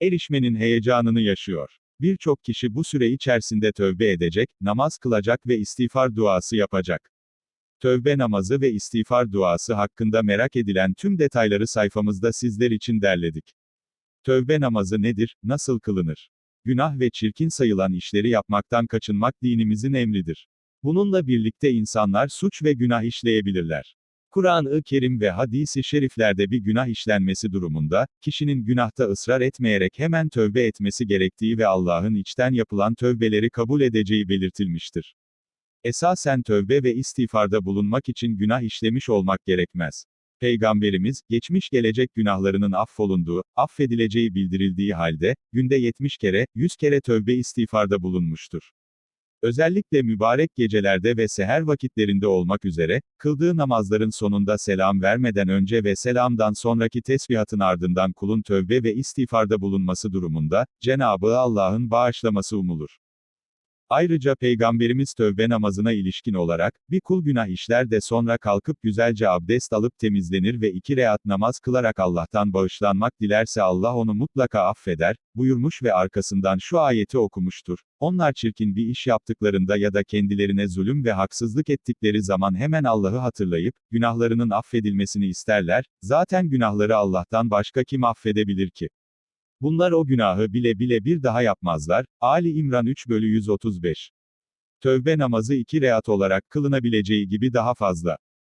erişmenin heyecanını yaşıyor. Birçok kişi bu süre içerisinde tövbe edecek, namaz kılacak ve istiğfar duası yapacak. Tövbe namazı ve istiğfar duası hakkında merak edilen tüm detayları sayfamızda sizler için derledik. Tövbe namazı nedir, nasıl kılınır? Günah ve çirkin sayılan işleri yapmaktan kaçınmak dinimizin emridir. Bununla birlikte insanlar suç ve günah işleyebilirler. Kur'an-ı Kerim ve hadisi şeriflerde bir günah işlenmesi durumunda, kişinin günahta ısrar etmeyerek hemen tövbe etmesi gerektiği ve Allah'ın içten yapılan tövbeleri kabul edeceği belirtilmiştir. Esasen tövbe ve istiğfarda bulunmak için günah işlemiş olmak gerekmez. Peygamberimiz, geçmiş gelecek günahlarının affolunduğu, affedileceği bildirildiği halde, günde 70 kere, 100 kere tövbe istiğfarda bulunmuştur. Özellikle mübarek gecelerde ve seher vakitlerinde olmak üzere, kıldığı namazların sonunda selam vermeden önce ve selamdan sonraki tesbihatın ardından kulun tövbe ve istiğfarda bulunması durumunda, Cenabı Allah'ın bağışlaması umulur. Ayrıca Peygamberimiz tövbe namazına ilişkin olarak, bir kul günah işler de sonra kalkıp güzelce abdest alıp temizlenir ve iki reat namaz kılarak Allah'tan bağışlanmak dilerse Allah onu mutlaka affeder, buyurmuş ve arkasından şu ayeti okumuştur. Onlar çirkin bir iş yaptıklarında ya da kendilerine zulüm ve haksızlık ettikleri zaman hemen Allah'ı hatırlayıp, günahlarının affedilmesini isterler, zaten günahları Allah'tan başka kim affedebilir ki? Bunlar o günahı bile bile bir daha yapmazlar. Ali İmran 3 bölü 135. Tövbe namazı iki reat olarak kılınabileceği gibi daha fazla.